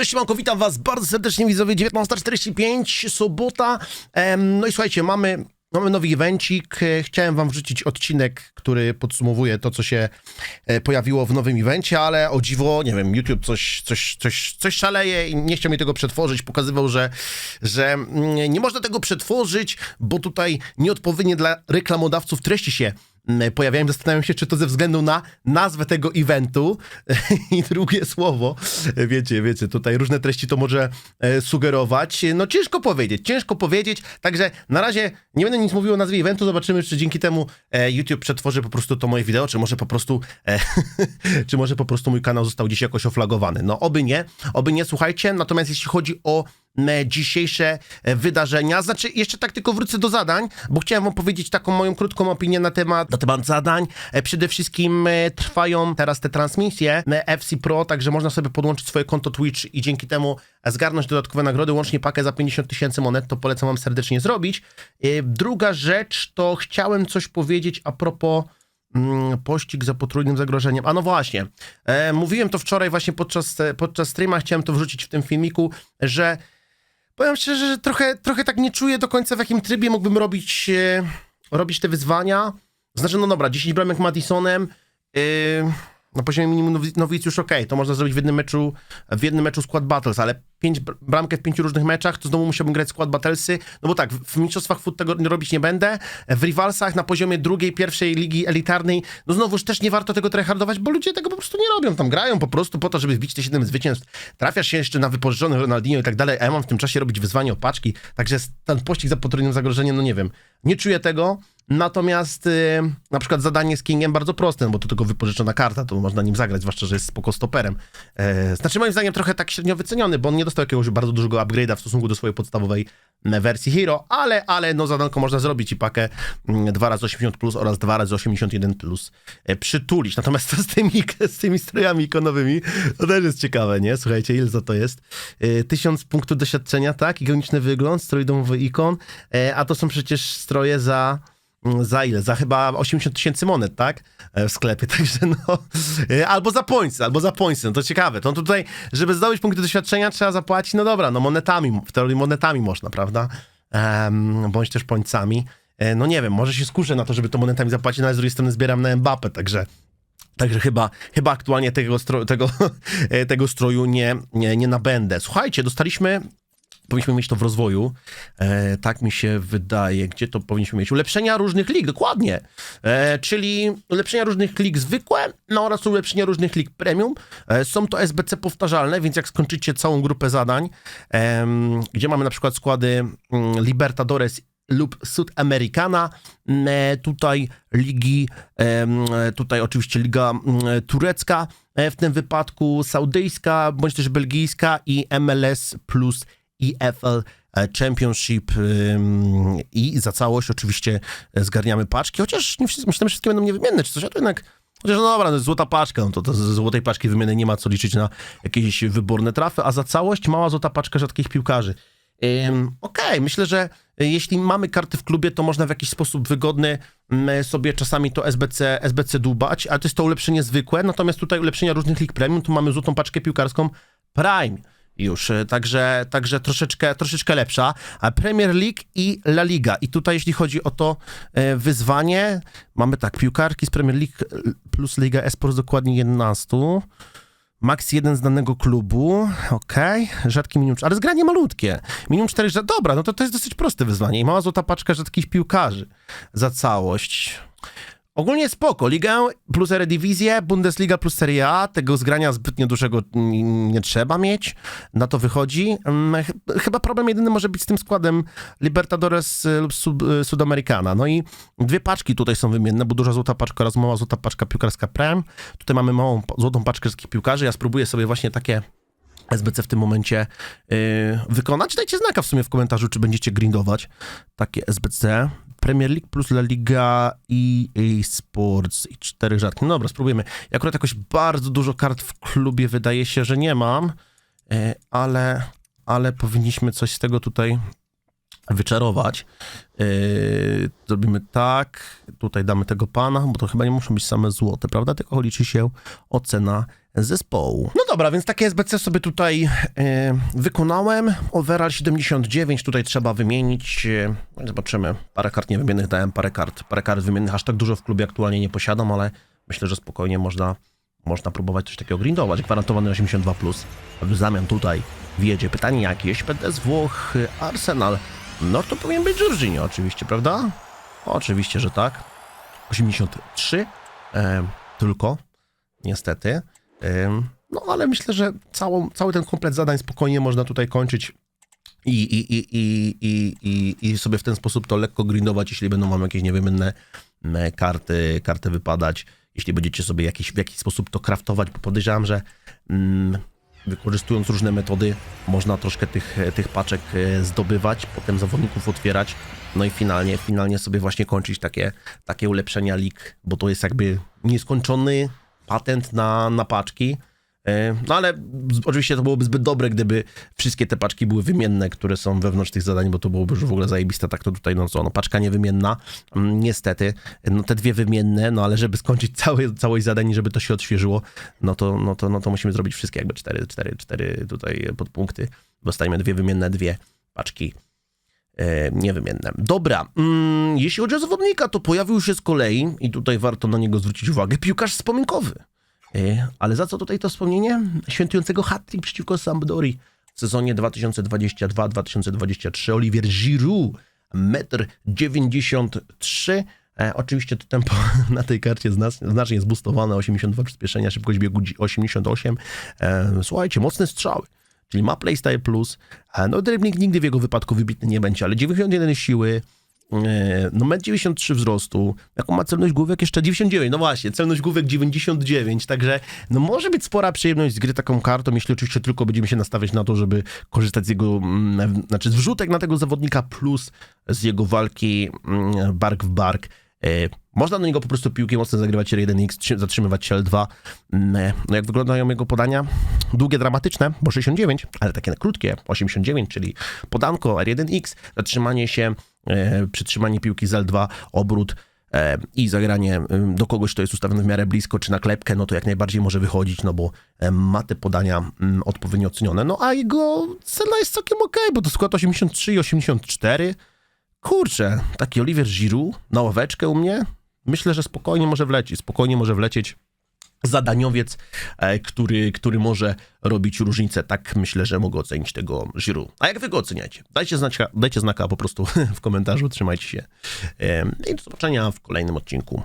Cześć, Manko, witam was bardzo serdecznie, widzowie, 19.45, sobota. No i słuchajcie, mamy, mamy nowy evencik. Chciałem wam wrzucić odcinek, który podsumowuje to, co się e, pojawiło w nowym evencie, ale o dziwo, nie wiem, YouTube coś, coś, coś, coś szaleje i nie chciał mi tego przetworzyć. Pokazywał, że, że mm, nie można tego przetworzyć, bo tutaj nieodpowiednie dla reklamodawców treści się pojawiają. Zastanawiam się, czy to ze względu na nazwę tego eventu i drugie słowo. Wiecie, wiecie, tutaj różne treści to może e, sugerować. No ciężko powiedzieć, ciężko powiedzieć. Także na razie nie będę nic mówił o nazwie eventu. Zobaczymy, czy dzięki temu e, YouTube przetworzy po prostu to moje wideo, czy może po prostu, e, czy może po prostu mój kanał został gdzieś jakoś oflagowany. No oby nie, oby nie, słuchajcie. Natomiast jeśli chodzi o dzisiejsze e, wydarzenia. Znaczy, jeszcze tak tylko wrócę do zadań, bo chciałem wam powiedzieć taką moją krótką opinię na temat, na temat zadań. E, Przede wszystkim e, trwają teraz te transmisje FC Pro, także można sobie podłączyć swoje konto Twitch i dzięki temu zgarnąć dodatkowe nagrody, łącznie pakę za 50 tysięcy monet, to polecam wam serdecznie zrobić. Druga rzecz, to chciałem coś powiedzieć a propos Mm, pościg za potrójnym zagrożeniem. A no właśnie, mówiłem to wczoraj właśnie podczas, podczas streama, chciałem to wrzucić w tym filmiku, że powiem szczerze, że trochę, trochę tak nie czuję do końca w jakim trybie mógłbym robić, e, robić te wyzwania. Znaczy, no dobra, 10 bramek Madisonem, yy, na poziomie minimum nowi- nowicjusz okej, to można zrobić w jednym meczu, w jednym meczu skład battles, ale 5 bramkę w pięciu różnych meczach, to znowu musiałbym grać skład battlesy, no bo tak, w mistrzostwach foot tego robić nie będę, w rivalsach na poziomie drugiej, pierwszej ligi elitarnej, no znowuż też nie warto tego tryhardować, bo ludzie tego po prostu nie robią, tam grają po prostu po to, żeby wbić te 7 zwycięstw, trafiasz się jeszcze na wypożyczony Ronaldinho i tak dalej, a ja mam w tym czasie robić wyzwanie o paczki, także ten pościg za potrójnym zagrożeniem, no nie wiem, nie czuję tego, Natomiast y, na przykład zadanie z Kingiem bardzo proste, no bo to tylko wypożyczona karta, to można nim zagrać, zwłaszcza, że jest spoko stoperem. E, znaczy moim zdaniem trochę tak średnio wyceniony, bo on nie dostał jakiegoś bardzo dużego upgrade'a w stosunku do swojej podstawowej m, wersji Hero, ale, ale no zadanko można zrobić i pakę mm, 2 razy 80 plus oraz 2 razy 81 plus e, przytulić. Natomiast to z tymi, z tymi strojami ikonowymi, to też jest ciekawe, nie? Słuchajcie, ile za to jest? E, 1000 punktów doświadczenia, tak? Ikoniczny wygląd, strój domowy ikon, e, a to są przecież stroje za Mm, za ile? Za chyba 80 tysięcy monet, tak? E, W sklepie, także no. e, Albo za pońcy, albo za pońcy, no to ciekawe. To tutaj, żeby zdobyć punkty doświadczenia, trzeba zapłacić, no dobra, no monetami, w teorii monetami można, prawda? Em, bądź też pońcami. E, No nie wiem, może się skuszę na to, żeby to monetami zapłacić, no ale z drugiej strony zbieram na Mbappé, także. Także chyba, chyba aktualnie tego, stro, tego, tego stroju nie, nie, nie nabędę. Słuchajcie, dostaliśmy powinniśmy mieć to w rozwoju. E, tak mi się wydaje. Gdzie to powinniśmy mieć? Ulepszenia różnych lig, dokładnie. E, czyli ulepszenia różnych lig zwykłe, no oraz ulepszenia różnych lig premium. E, są to SBC powtarzalne, więc jak skończycie całą grupę zadań, gdzie mamy na przykład składy mm, Libertadores lub Sudamericana. E, Tutaj ligi, e, tutaj oczywiście liga mm, turecka, e, w tym wypadku saudyjska, bądź też belgijska i MLS plus EFL e, Championship i za całość oczywiście e, zgarniamy paczki, chociaż nie myślę, że wszystkie będą niewymienne czy coś, a to jednak Chociaż no dobra, no złota paczka, no to, to ze złotej paczki wymiany nie ma co liczyć na jakieś wyborne trafy, a za całość mała złota paczka rzadkich piłkarzy. Ym, Okej, myślę, że y, jeśli mamy karty w klubie, to można w jakiś sposób wygodny sobie czasami to SBC, SBC dłubać, ale to jest to ulepszenie zwykłe, natomiast tutaj ulepszenia różnych lig premium, tu mamy złotą paczkę piłkarską Prime już, y, także, także troszeczkę, troszeczkę lepsza. A Premier League i La Liga. I tutaj jeśli chodzi o to e, wyzwanie, mamy tak, piłkarki z Premier League plus Liga Esports dokładnie 11. Max jeden z danego klubu, okej, rzadki minimum, ale zgranie malutkie. Minimum 4, że dobra, no to to jest dosyć proste wyzwanie. I mała złota paczka rzadkich piłkarzy za całość. Ogólnie spoko. Ligę plus Eredivisie, Bundesliga plus Serie A. Tego zgrania zbytnio dużego nie trzeba mieć. Na to wychodzi. Mm, ch- Chyba problem jedyny może być z tym składem Libertadores y, lub Sud- y, Sudamericana. No i dwie paczki tutaj są wymienne, bo duża złota paczka oraz mała złota paczka piłkarska Prem. Tutaj mamy małą złotą paczkę piłkarzy. Ja spróbuję sobie właśnie takie SBC w tym momencie yy, wykonać. Dajcie znaka w sumie w komentarzu, czy będziecie grindować takie SBC. Premier League plus La Liga i EA Sports i cztery rzadkie. No dobra, spróbujemy. Ja akurat jakoś bardzo dużo kart w klubie wydaje się, że nie mam, yy, ale, ale powinniśmy coś z tego tutaj wyczarować. Yy, zrobimy tak, tutaj damy tego pana, bo to chyba nie muszą być same złote, prawda? Tylko liczy się ocena zespołu. No dobra, więc takie SBC sobie tutaj yy, wykonałem. Overall 79 tutaj trzeba wymienić. Yy, zobaczymy. Parę kart niewymiennych dałem, parę kart, parę kart wymiennych. Aż tak dużo w klubie aktualnie nie posiadam, ale myślę, że spokojnie można, można próbować coś takiego grindować. Gwarantowany 82+. Plus. W zamian tutaj wjedzie pytanie jakieś. PDS Włoch, Arsenal. No to powinien być Jorginho oczywiście, prawda? Oczywiście, że tak. 83 e, tylko, niestety. E, no ale myślę, że całą, cały ten komplet zadań spokojnie można tutaj kończyć i, i, i, i, i, i, i sobie w ten sposób to lekko grindować, jeśli będą wam jakieś niewymienne karty, karty wypadać. Jeśli będziecie sobie jakiś, w jakiś sposób to kraftować, bo podejrzewam, że mm, wykorzystując różne metody, można troszkę tych, tych paczek e, zdobywać, potem zawodników otwierać, no i finalnie, finalnie sobie właśnie kończyć takie, takie ulepszenia lig, bo to jest jakby nieskończony patent na, na paczki. E, No ale oczywiście to byłoby zbyt dobre, gdyby wszystkie te paczki były wymienne, które są wewnątrz tych zadań, bo to byłoby już w ogóle zajebiste. Tak to tutaj, no co, no paczka niewymienna, mm, niestety. No te dwie wymienne, no ale żeby skończyć cały, całość zadań i żeby to się odświeżyło, no to, no to, no to musimy zrobić wszystkie jakby cztery, cztery, cztery tutaj podpunkty. Dostajemy dwie wymienne, dwie paczki e, niewymienne. Dobra, mm, jeśli chodzi o zawodnika, to pojawił się z kolei, i tutaj warto na niego zwrócić uwagę, piłkarz wspominkowy. E, ale za co tutaj to wspomnienie? Świętującego hat-trick przeciwko Sampdori w sezonie 2022-2023 Olivier Giroud, 1,93 m. E, oczywiście to tempo na tej karcie zna- znacznie jest zbustowane, 82 przyspieszenia, szybkość biegu dzi- 88. E, słuchajcie, mocne strzały, czyli ma playstyle plus. No dribbling nigdy w jego wypadku wybitny nie będzie, ale 91 siły, e, no 1,93 wzrostu, jaką ma celność główek jeszcze 99, no właśnie, celność główek 99, także no może być spora przyjemność z gry taką kartą, jeśli oczywiście tylko będziemy się nastawiać na to, żeby korzystać z jego, mm, znaczy z wrzutek na tego zawodnika plus z jego walki mm, bark w bark. E, Można do niego po prostu piłki mocno zagrywać R1X, trzy- zatrzymywać L2. Mm, e, No jak wyglądają jego podania? Długie, dramatyczne, bo 69, ale takie krótkie, 89, czyli podanko R1X, zatrzymanie się, przytrzymanie piłki z L2, obrót e, i zagranie e, do kogoś, kto jest ustawiony w miarę blisko, czy na klepkę, no to jak najbardziej może wychodzić, no bo e, ma te podania mm, odpowiednio ocenione. No a jego cena jest całkiem okej, bo to skład 83 i 84. Kurczę, taki Oliver Giroud na ławeczkę u mnie, myślę, że spokojnie może wlecieć, spokojnie może wlecieć zadaniowiec, e, który, który może robić różnicę. Tak myślę, że mogę ocenić tego Giroud. A jak wy go oceniacie? Dajcie znaka, dajcie znaka po prostu w komentarzu, trzymajcie się. I do zobaczenia w kolejnym odcinku.